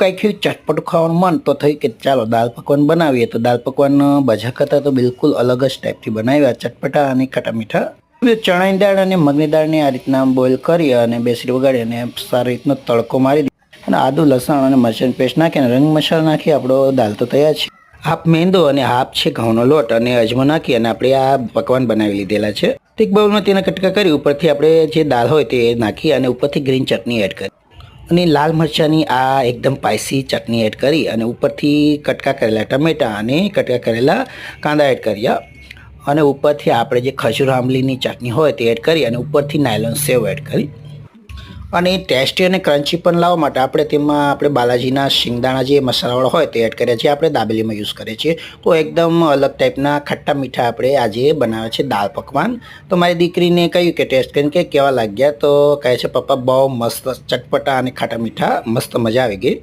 કંઈક ચટપટું ખાવાનું મન? તો થયું કે ચાલો દાળ પકવાન બનાવીએ. તો દાળ પકવાન બજા કરતાં તો બિલકુલ અલગ જ ટાઈપથી બનાવ્યા ચટપટા અને ખટા મીઠા. ચણાની દાળ અને મગની દાળને આ રીતના બોઇલ કરી અને બેસરી વગાડી અને સારી રીતનો તડકો મારી દીધો અને આદુ, લસણ અને મરચાં પેસ્ટ નાખી અને રંગ મસાલો નાખી આપણો દાળ તો તૈયાર છે. હાફ મેંદો અને હાફ છે ઘઉંનો લોટ અને અજમો નાખી અને આપણે આ પકવાન બનાવી લીધેલા છે. એક બાઉલમાં તેના કટકા કરી ઉપરથી આપણે જે દાળ હોય તે નાખી અને ઉપરથી ગ્રીન ચટણી એડ કરી. અને લાલ મરચાંની આ એકદમ સ્પાઇસી ચટણી એડ કરી અને ઉપરથી કટકા કરેલા ટમેટાં અને કટકા કરેલા કાંદા એડ કર્યા. અને ઉપરથી આપણે જે ખજૂર આંબલીની ચટણી હોય તે એડ કરી અને ઉપરથી નાયલોન સેવ એડ કરી. અને ટેસ્ટી અને ક્રન્ચી પણ લાવવા માટે આપણે તેમાં આપણે બાલાજીના શિંગદાણા જે મસાલાવાળો હોય તે એડ કર્યા છે આપણે દાબેલીમાં યુઝ કરીએ છીએ. તો એકદમ અલગ ટાઈપના ખટ્ટા મીઠા આપણે આજે બનાવે છે દાળ પકવાન. તો મારી દીકરીને કહ્યું કે ટેસ્ટ કરીને કે કેવા લાગ્યા? તો કહે છે, પપ્પા, બહુ મસ્ત ચટપટા અને ખાટા મીઠા, મસ્ત મજા આવી ગઈ.